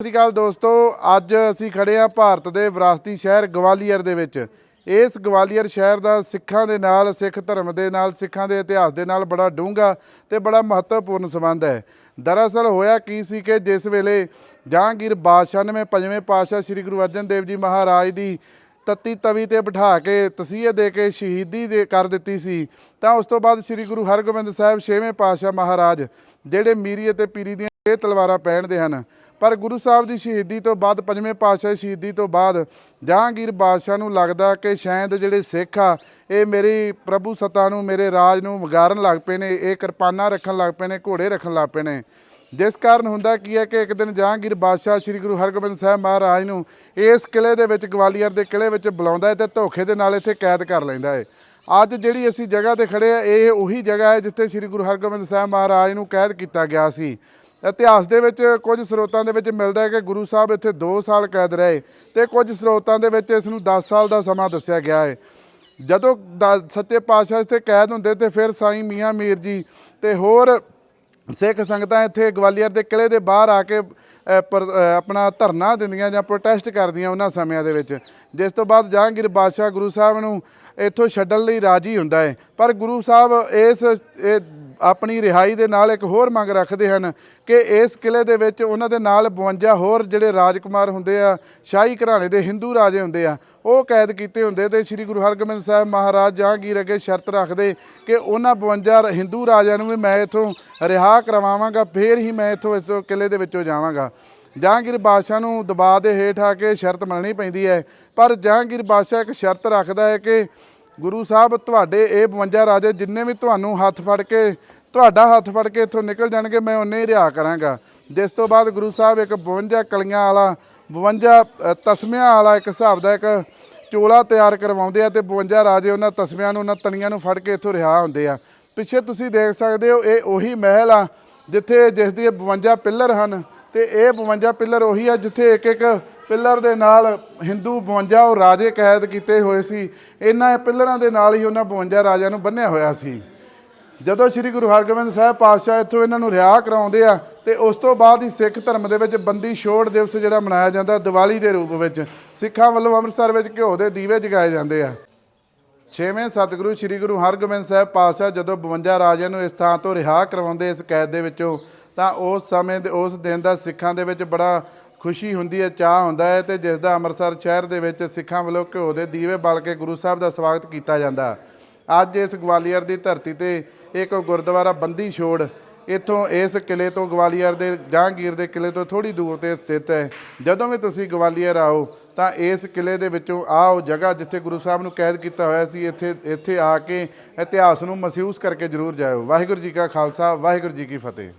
ਸਤਿ ਸ਼੍ਰੀ ਅਕਾਲ ਦੋਸਤੋ, ਅੱਜ ਅਸੀਂ ਖੜੇ ਆ ਭਾਰਤ ਦੇ ਵਿਰਾਸਤੀ ਸ਼ਹਿਰ ਗਵਾਲੀਅਰ ਦੇ ਵਿੱਚ। ਇਸ ਗਵਾਲੀਅਰ ਸ਼ਹਿਰ ਦਾ ਸਿੱਖਾਂ ਦੇ ਨਾਲ, ਸਿੱਖ ਧਰਮ ਦੇ ਨਾਲ, ਸਿੱਖਾਂ ਦੇ ਇਤਿਹਾਸ ਦੇ ਨਾਲ ਬੜਾ ਡੂੰਘਾ ਤੇ ਬੜਾ ਮਹੱਤਵਪੂਰਨ ਸੰਬੰਧ ਹੈ। ਦਰਅਸਲ ਹੋਇਆ ਕੀ ਸੀ ਕਿ ਜਿਸ ਵੇਲੇ ਜਹਾਂਗੀਰ ਬਾਦਸ਼ਾਹ ਨੇ ਪੰਜਵੇਂ ਪਾਤਸ਼ਾਹ ਸ੍ਰੀ ਗੁਰੂ ਅਰਜਨ ਦੇਵ ਜੀ ਮਹਾਰਾਜ ਦੀ ਤੱਤੀ ਤਵੀ ਤੇ ਬਿਠਾ ਕੇ ਤਸੀਹੇ ਦੇ ਕੇ ਸ਼ਹੀਦੀ ਦੇ ਕਰ ਦਿੱਤੀ ਸੀ, ਤਾਂ ਉਸ ਤੋਂ ਬਾਅਦ ਸ੍ਰੀ ਗੁਰੂ ਹਰਗੋਬਿੰਦ ਸਾਹਿਬ ਛੇਵੇਂ ਪਾਤਸ਼ਾਹ ਮਹਾਰਾਜ, ਜਿਹੜੇ ਮੀਰੀ ਅਤੇ ਪੀਰੀ ਦੀਆਂ ਇਹ ਤਲਵਾਰਾਂ ਪਹਿਨਦੇ ਹਨ ਪਰ ਗੁਰੂ ਸਾਹਿਬ ਦੀ ਸ਼ਹੀਦੀ ਤੋਂ ਬਾਅਦ, ਪੰਜਵੇਂ ਪਾਤਸ਼ਾਹ ਦੀ ਸ਼ਹੀਦੀ ਤੋਂ ਬਾਅਦ ਜਹਾਂਗੀਰ ਬਾਦਸ਼ਾਹ ਨੂੰ ਲੱਗਦਾ ਕਿ ਸ਼ਾਇਦ ਜਿਹੜੇ ਸਿੱਖ ਆ, ਇਹ ਮੇਰੀ ਪ੍ਰਭੂ ਸੱਤਾ ਨੂੰ, ਮੇਰੇ ਰਾਜ ਨੂੰ ਵਿਗਾੜਨ ਲੱਗ ਪਏ ਨੇ, ਇਹ ਕਿਰਪਾਨਾਂ ਰੱਖਣ ਲੱਗ ਪਏ ਨੇ, ਘੋੜੇ ਰੱਖਣ ਲੱਗ ਪਏ ਨੇ। ਜਿਸ ਕਾਰਨ ਹੁੰਦਾ ਕੀ ਹੈ ਕਿ ਇੱਕ ਦਿਨ ਜਹਾਂਗੀਰ ਬਾਦਸ਼ਾਹ ਸ੍ਰੀ ਗੁਰੂ ਹਰਗੋਬਿੰਦ ਸਾਹਿਬ ਮਹਾਰਾਜ ਨੂੰ ਇਸ ਕਿਲੇ ਦੇ ਵਿੱਚ, ਗਵਾਲੀਅਰ ਦੇ ਕਿਲੇ ਵਿੱਚ ਬੁਲਾਉਂਦਾ ਹੈ ਤੇ ਧੋਖੇ ਦੇ ਨਾਲ ਇੱਥੇ ਕੈਦ ਕਰ ਲੈਂਦਾ ਹੈ। ਅੱਜ ਜਿਹੜੀ ਅਸੀਂ ਜਗ੍ਹਾ ਤੇ ਖੜੇ ਆ, ਇਹ ਉਹੀ ਜਗ੍ਹਾ ਹੈ ਜਿੱਥੇ ਸ੍ਰੀ ਗੁਰੂ ਹਰਗੋਬਿੰਦ ਸਾਹਿਬ ਮਹਾਰਾਜ ਨੂੰ ਕੈਦ ਕੀਤਾ ਗਿਆ ਸੀ। ਇਤਿਹਾਸ ਦੇ ਵਿੱਚ ਕੁਝ ਸਰੋਤਾਂ ਦੇ ਵਿੱਚ ਮਿਲਦਾ ਹੈ ਕਿ ਗੁਰੂ ਸਾਹਿਬ ਇੱਥੇ 2 ਸਾਲ ਕੈਦ ਰਹੇ ਤੇ ਕੁਝ ਸਰੋਤਾਂ ਦੇ ਵਿੱਚ ਇਸ ਨੂੰ 10 ਸਾਲ ਦਾ ਸਮਾਂ ਦੱਸਿਆ ਗਿਆ ਹੈ। ਜਦੋਂ ਦ- ਸੱਚੇ ਪਾਤਸ਼ਾਹ ਇੱਥੇ ਕੈਦ ਹੁੰਦੇ ਤੇ ਫਿਰ ਸਾਈਂ ਮੀਆਂ ਮੀਰ ਜੀ ਤੇ ਹੋਰ ਸਿੱਖ ਸੰਗਤਾਂ ਇੱਥੇ ਗਵਾਲੀਅਰ ਦੇ ਕਿਲੇ ਦੇ ਬਾਹਰ ਆ ਕੇ ਪਰ- ਆਪਣਾ ਧਰਨਾ ਦਿੰਦੀਆਂ ਜਾਂ ਪ੍ਰੋਟੈਸਟ ਕਰਦੀਆਂ ਉਹਨਾਂ ਸਮਿਆਂ ਦੇ ਵਿੱਚ। ਜਿਸ ਤੋਂ ਬਾਅਦ ਜਹਾਂਗੀਰ ਬਾਦਸ਼ਾਹ ਗੁਰੂ ਸਾਹਿਬ ਨੂੰ ਇੱਥੋਂ ਛੱਡਣ ਲਈ ਰਾਜੀ ਹੁੰਦਾ ਹੈ। ਪਰ ਗੁਰੂ ਸਾਹਿਬ ਇਸ, ਇਹ ਆਪਣੀ ਰਿਹਾਈ ਦੇ ਨਾਲ ਇੱਕ ਹੋਰ ਮੰਗ ਰੱਖਦੇ ਹਨ ਕਿ ਇਸ ਕਿਲੇ ਦੇ ਵਿੱਚ ਉਹਨਾਂ ਦੇ ਨਾਲ 52 ਹੋਰ ਜਿਹੜੇ ਰਾਜਕੁਮਾਰ ਹੁੰਦੇ ਆ, ਸ਼ਾਹੀ ਘਰਾਣੇ ਦੇ ਹਿੰਦੂ ਰਾਜੇ ਹੁੰਦੇ ਆ, ਉਹ ਕੈਦ ਕੀਤੇ ਹੁੰਦੇ ਤੇ ਸ੍ਰੀ ਗੁਰੂ ਹਰਗੋਬਿੰਦ ਸਾਹਿਬ ਮਹਾਰਾਜ ਜਹਾਂਗੀਰ ਅੱਗੇ ਸ਼ਰਤ ਰੱਖਦੇ ਕਿ ਉਹਨਾਂ 52 ਹਿੰਦੂ ਰਾਜਿਆਂ ਨੂੰ ਵੀ ਮੈਂ ਇਥੋਂ ਰਿਹਾ ਕਰਵਾਵਾਂਗਾ, ਫੇਰ ਹੀ ਮੈਂ ਇਥੋਂ ਇਸ ਕਿਲੇ ਦੇ ਵਿੱਚੋਂ ਜਾਵਾਂਗਾ। ਜਹਾਂਗੀਰ ਬਾਦਸ਼ਾਹ ਨੂੰ ਦਬਾਅ ਦੇ ਹੇਠ ਆ ਕੇ ਸ਼ਰਤ ਮੰਨਣੀ ਪੈਂਦੀ ਹੈ, ਪਰ ਜਹਾਂਗੀਰ ਬਾਦਸ਼ਾਹ ਇੱਕ ਸ਼ਰਤ ਰੱਖਦਾ ਹੈ ਕਿ ਗੁਰੂ ਸਾਹਿਬ, ਤੁਹਾਡੇ ਇਹ 52 ਰਾਜੇ ਜਿੰਨੇ ਵੀ ਤੁਹਾਨੂੰ ਹੱਥ ਫੜ ਕੇ, ਤੁਹਾਡਾ ਹੱਥ ਫੜ ਕੇ ਇੱਥੋਂ ਨਿਕਲ ਜਾਣਗੇ, ਮੈਂ ਉਹਨੇ ਹੀ ਰਿਹਾ ਕਰਾਂਗਾ। ਜਿਸ ਤੋਂ ਬਾਅਦ ਗੁਰੂ ਸਾਹਿਬ ਇੱਕ 52 ਕਲੀਆਂ ਵਾਲਾ 52 ਤਸਮਿਆਂ ਵਾਲਾ ਇੱਕ ਹਿਸਾਬ ਦਾ ਇੱਕ ਚੋਲਾ ਤਿਆਰ ਕਰਵਾਉਂਦੇ ਆ ਤੇ 52 ਰਾਜੇ ਉਹਨਾਂ ਤਸਮਿਆਂ ਨੂੰ, ਉਹਨਾਂ ਤਣੀਆਂ ਨੂੰ ਫੜ ਕੇ ਇੱਥੋਂ ਰਿਹਾ ਹੁੰਦੇ ਆ। ਪਿੱਛੇ ਤੁਸੀਂ ਦੇਖ ਸਕਦੇ ਹੋ, ਇਹ ਉਹੀ ਮਹਿਲ ਆ ਜਿੱਥੇ ਜਿਸ ਦੀ 52 ਪਿੱਲਰ ਹਨ ਤੇ ਇਹ 52 ਪਿੱਲਰ ਉਹੀ ਆ ਜਿੱਥੇ ਇੱਕ ਇੱਕ ਪਿੱਲਰ ਦੇ ਨਾਲ ਹਿੰਦੂ 52 ਉਹ ਰਾਜੇ ਕੈਦ ਕੀਤੇ ਹੋਏ ਸੀ। ਇਹਨਾਂ ਪਿੱਲਰਾਂ ਦੇ ਨਾਲ ਹੀ ਉਹਨਾਂ 52 ਰਾਜਿਆਂ ਨੂੰ ਬੰਨਿਆ ਹੋਇਆ ਸੀ। ਜਦੋਂ ਸ੍ਰੀ ਗੁਰੂ ਹਰਗੋਬਿੰਦ ਸਾਹਿਬ ਪਾਤਸ਼ਾਹ ਇੱਥੋਂ ਇਹਨਾਂ ਨੂੰ ਰਿਹਾ ਕਰਾਉਂਦੇ ਆ ਤੇ ਉਸ ਤੋਂ ਬਾਅਦ ਹੀ ਸਿੱਖ ਧਰਮ ਦੇ ਵਿੱਚ ਬੰਦੀ ਛੋੜ ਦਿਵਸ ਜਿਹੜਾ ਮਨਾਇਆ ਜਾਂਦਾ ਦੀਵਾਲੀ ਦੇ ਰੂਪ ਵਿੱਚ, ਸਿੱਖਾਂ ਵੱਲੋਂ ਅੰਮ੍ਰਿਤਸਰ ਵਿੱਚ ਘਿਓ ਦੇ ਦੀਵੇ ਜਗਾਏ ਜਾਂਦੇ ਆ। ਛੇਵੇਂ ਸਤਿਗੁਰੂ ਸ੍ਰੀ ਗੁਰੂ ਹਰਗੋਬਿੰਦ ਸਾਹਿਬ ਪਾਤਸ਼ਾਹ ਜਦੋਂ 52 ਰਾਜਿਆਂ ਨੂੰ ਇਸ ਥਾਂ ਤੋਂ ਰਿਹਾ ਕਰਵਾਉਂਦੇ ਇਸ ਕੈਦ ਦੇ ਵਿੱਚੋਂ, ਤਾਂ ਉਸ ਸਮੇਂ ਦੇ, ਉਸ ਦਿਨ ਦਾ ਸਿੱਖਾਂ ਦੇ ਵਿੱਚ ਬੜਾ ਖੁਸ਼ੀ ਹੁੰਦੀ ਹੈ ਚਾਹ ਹੁੰਦਾ ਹੈ ਤੇ ਜਿਸ ਦਾ ਅੰਮ੍ਰਿਤਸਰ ਸ਼ਹਿਰ ਦੇ ਵਿੱਚ ਸਿੱਖਾਂ ਵੱਲੋਂ ਘਿਓ ਦੇ ਦੀਵੇ ਬਾਲ ਕੇ ਗੁਰੂ ਸਾਹਿਬ ਦਾ ਸਵਾਗਤ ਕੀਤਾ ਜਾਂਦਾ। ਅੱਜ ਇਸ ਗਵਾਲੀਅਰ ਦੀ ਧਰਤੀ ਤੇ ਇੱਕ ਗੁਰਦੁਆਰਾ ਬੰਦੀ ਛੋੜ ਇੱਥੋਂ ਇਸ ਕਿਲੇ ਤੋਂ ਗਵਾਲੀਅਰ ਦੇ ਜਹਾਂਗੀਰ ਦੇ ਕਿਲੇ ਤੋਂ ਥੋੜੀ ਦੂਰ ਤੇ ਸਥਿਤ ਹੈ। ਜਦੋਂ ਵੀ ਤੁਸੀਂ ਗਵਾਲੀਅਰ ਆਓ, ਤਾਂ ਇਸ ਕਿਲੇ ਦੇ ਵਿੱਚੋਂ ਆਓ, ਜਗ੍ਹਾ ਜਿੱਥੇ ਗੁਰੂ ਸਾਹਿਬ ਨੂੰ ਕੈਦ ਕੀਤਾ ਹੋਇਆ ਸੀ, ਇੱਥੇ ਇੱਥੇ ਆ ਕੇ ਇਤਿਹਾਸ ਨੂੰ ਮਹਿਸੂਸ ਕਰਕੇ ਜ਼ਰੂਰ ਜਾਇਓ। ਵਾਹਿਗੁਰੂ ਜੀ ਕਾ ਖਾਲਸਾ, ਵਾਹਿਗੁਰੂ ਜੀ ਕੀ ਫਤਿਹ।